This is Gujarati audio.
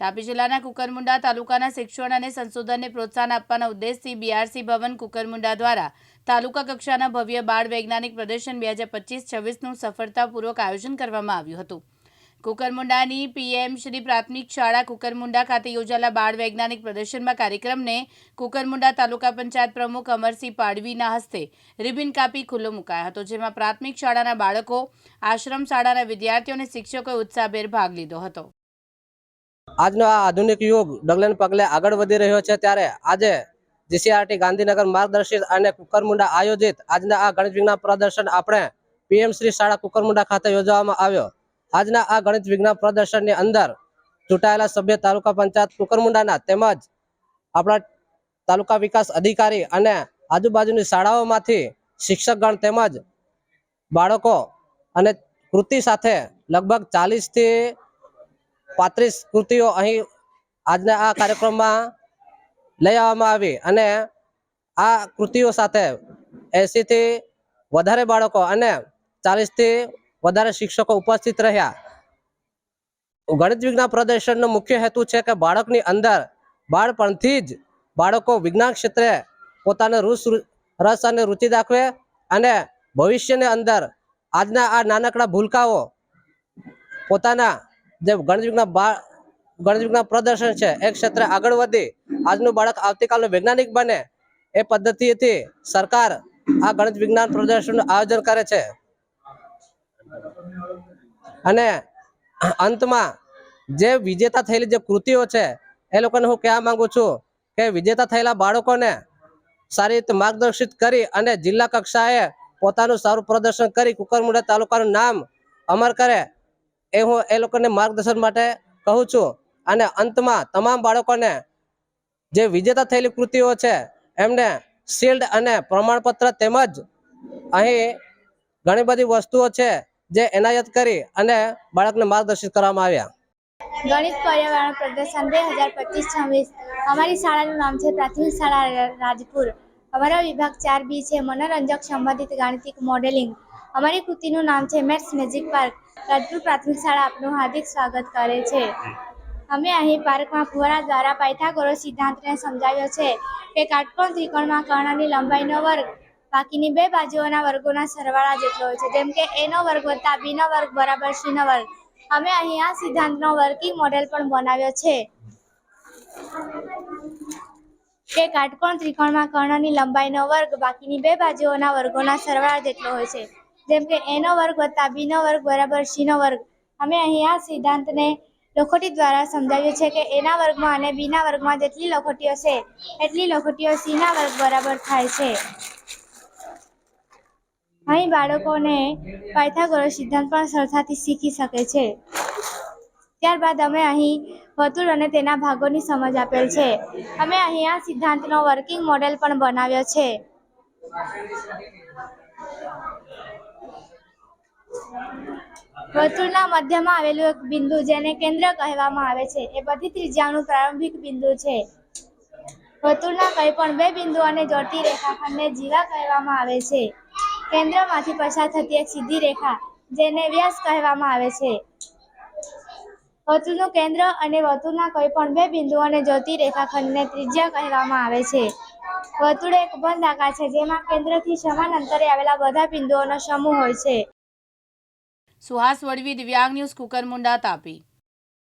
તાપી જિલ્લાના કુકરમુંડા તાલુકાના શિક્ષણ અને સંશોધનને પ્રોત્સાહન આપવાના ઉદ્દેશથી બીઆરસી ભવન કુકરમુંડા દ્વારા તાલુકા કક્ષાના ભવ્ય બાળ વૈજ્ઞાનિક પ્રદર્શન બે હજાર પચીસ છવ્વીસનું સફળતાપૂર્વક આયોજન કરવામાં આવ્યું હતું. કુકરમુંડાની પીએમ શ્રી પ્રાથમિક શાળા કુકરમુંડા ખાતે યોજાયેલા બાળ વૈજ્ઞાનિક પ્રદર્શનમાં કાર્યક્રમને કુકરમુંડા તાલુકા પંચાયત પ્રમુખ અમરસિંહ પાડવીના હસ્તે રિબિન કાપી ખુલ્લો મુકાયો હતો, જેમાં પ્રાથમિક શાળાના બાળકો, આશ્રમ શાળાના વિદ્યાર્થીઓ અને શિક્ષકોએ ઉત્સાહભેર ભાગ લીધો હતો. આજનો આ આધુનિક યુગ ડગલે પગલે આગળ વધી રહ્યો છે ત્યારે આજે જીસીઆરટી ગાંધીનગર માર્ગદર્શિત અને કુકરમુંડા આયોજિત આજના આ ગણિત વિજ્ઞાન પ્રદર્શન આપણે પીએમ શ્રી શાળા કુકરમુંડા ખાતે યોજવામાં આવ્યો. આજના આ ગણિત વિજ્ઞાન પ્રદર્શનની અંદર ચૂંટાયેલા સભ્ય તાલુકા પંચાયત કુકરમુંડાના તેમજ આપણા તાલુકા વિકાસ અધિકારી અને આજુબાજુની શાળાઓમાંથી શિક્ષકગણ તેમજ બાળકો અને કૃતિ સાથે લગભગ ચાલીસથી પાંત્રીસ કૃતિઓ અહીં આજના આ કાર્યક્રમમાં લઈ આવવામાં આવી અને આ કૃતિઓ સાથે એંસીથી વધારે બાળકો અને ચાલીસથી વધારે શિક્ષકો ઉપસ્થિત રહ્યા. ગણિત વિજ્ઞાન પ્રદર્શનનો મુખ્ય હેતુ છે કે બાળકની અંદર બાળપણથી જ બાળકો વિજ્ઞાન ક્ષેત્રે પોતાનો રૂસ, રસ અને રુચિ દાખવે અને ભવિષ્યની અંદર આજના આ નાનકડા ભૂલકાઓ પોતાના જે ગણિત બા પ્રદર્શન છે એ ક્ષેત્રે આગળ વધી, આજનું બાળક આવતીકાલનું વૈજ્ઞાનિક બને, એ પદ્ધતિથી સરકાર આ ગણિત વિજ્ઞાન પ્રદર્શનનું આયોજન કરે છે. અને અંતમાં જે વિજેતા થયેલી જે કૃતિઓ છે, એ લોકોને હું કહેવા માંગુ છું કે વિજેતા થયેલા બાળકોને સારી રીતે માર્ગદર્શિત કરી અને જિલ્લા કક્ષાએ પોતાનું સારું પ્રદર્શન કરી, કુકરમુંડા તાલુકાનું નામ અમર કરે એ હું એ લોકોને માર્ગદર્શન માટે કહું છું. અને અંતમાં તમામ બાળકોને જે વિજેતા થયેલી કૃતિઓ છે, એમને શિલ્ડ અને પ્રમાણપત્ર તેમજ અહીં ઘણી બધી વસ્તુઓ છે, જે એનાયત કરી અને બાળકને માર્ગદર્શિત કરવામાં આવ્યા. ગણિત પર્યાવરણ પ્રદર્શન બે હજાર પચીસ છવ્વીસ. અમારી શાળાનું નામ છે પ્રાથમિક શાળા રાજપુર. અમારો વિભાગ ચાર બી છે. મનોરંજક સંબંધિત ગાણિતિક મોડેલિંગ. અમારી કૃતિનું નામ છે મેથ્સ મેજિક પાર્ક. રાજપુર પ્રાથમિક શાળા આપનું હાર્દિક સ્વાગત કરે છે. અમે અહીં પાર્કમાં ફુવારા દ્વારા પાયથાગોરસ સિદ્ધાંતને સમજાવ્યો છે કે કાટકોણ ત્રિકોણમાં કર્ણની લંબાઈનો વર્ગ, બાકીની બે બાજુઓના વર્ગોના સરવાળા જેટલો હોય છે, જેમ કે એનો વર્ગ વત્તા બીનો વર્ગ બરાબર સીનો વર્ગ. અમે અહીં આ સિદ્ધાંતનો વર્કિંગ મોડેલ પણ બનાવ્યો છે. કે કાટકોણ ત્રિકોણમાં કર્ણની લંબાઈનો વર્ગ, બાકીની બે બાજુઓના વર્ગોના સરવાળા જેટલો હોય છે. જેમ કે એનો વર્ગ વત્તા બીનો વર્ગ બરાબર સીનો વર્ગ. અમે અહીં આ સિદ્ધાંતને લખોટી દ્વારા સમજાવ્યું છે કે એના વર્ગમાં અને બીના વર્ગમાં જેટલી લખોટીઓ છે, એટલી લખોટીઓ સીના વર્ગ બરાબર થાય છે. અહીં બાળકોને પાયથાગોરસ સિદ્ધાંત પણ સરળતાથી શીખી શકે છે. ત્યારબાદ અમે અહીં વર્તુળ અને તેના ભાગોની સમજ આપેલ છે. અમે અહીં આ સિદ્ધાંતનો વર્કિંગ મોડેલ પણ બનાવ્યો છે. વર્તુળના મધ્યમાં આવેલું એક બિંદુ જેને કેન્દ્ર કહેવામાં આવે છે, એ બધી ત્રિજ્યાનું પ્રારંભિક બિંદુ છે. વર્તુળના કંઈ પણ બે બિંદુઓને જોડતી રેખાખંડને જીવા કહેવામાં આવે છે. કેન્દ્રમાંથી પસાર થતી એક સીધી રેખા જેને વ્યાસ કહેવામાં આવે છે. વર્તુળનું કેન્દ્ર અને વર્તુળના કોઈ પણ બે બિંદુઓને જોડતી રેખાખંડને ત્રિજ્યા કહેવામાં આવે છે. વર્તુળ એક બંધ આકાર છે, જેમાં કેન્દ્રથી સમાન અંતરે આવેલા બધા બિંદુઓનો સમૂહ હોય છે. સુહાસ વડવી દિવ્યાંગ ન્યૂઝ, કુકરમુંડા તાપી.